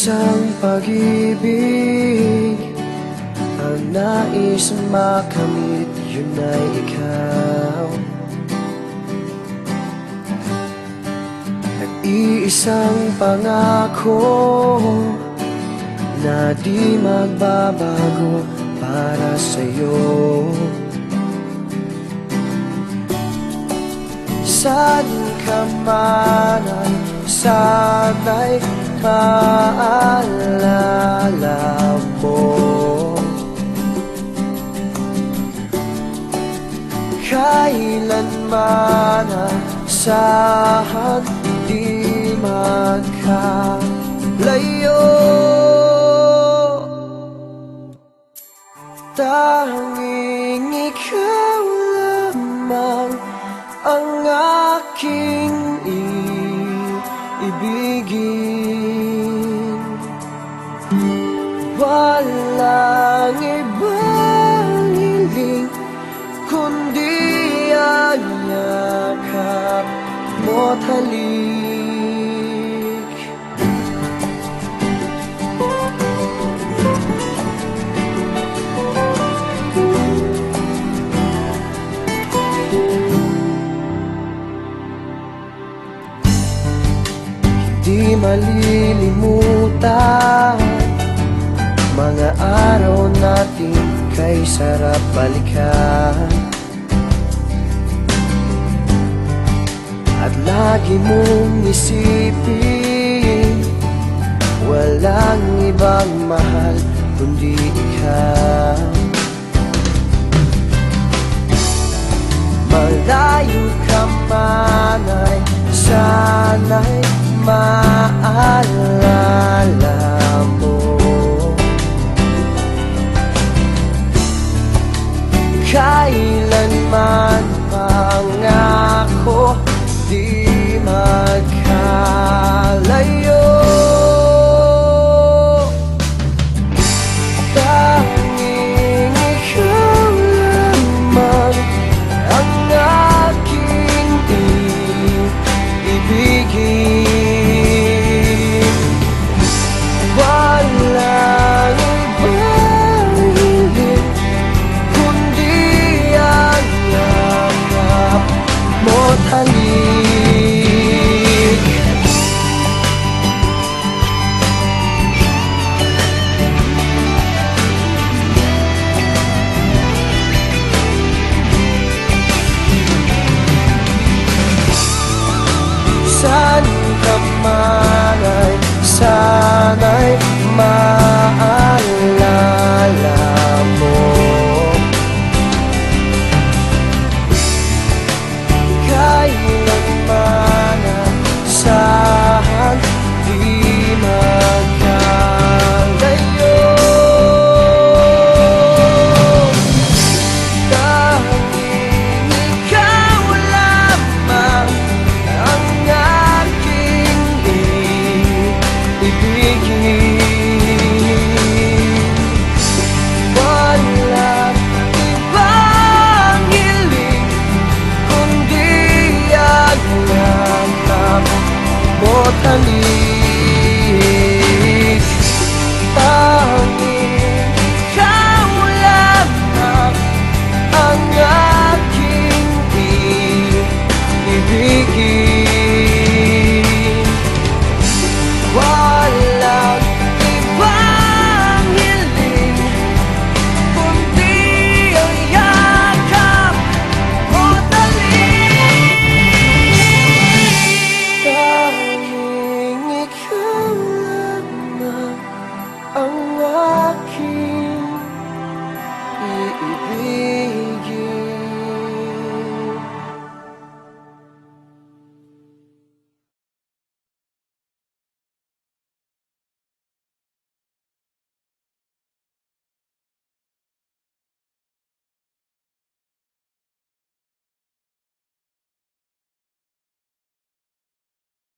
Iisang pag-ibig. Ang nais makamit Yun ay ikaw. Nag-iisang pangako Na di magbabago para sa'yo. Saan ka man ay sana'y maalala mo Kailanman ay saan di magkalayo. Tanging mo't halik Di malilimutan Mga araw natin kay sarap balikan lagi mong isipin. Walang ibang mahal kundi ikaw. Malayo ka man ay sana'y maalala mo. Kailanman sun.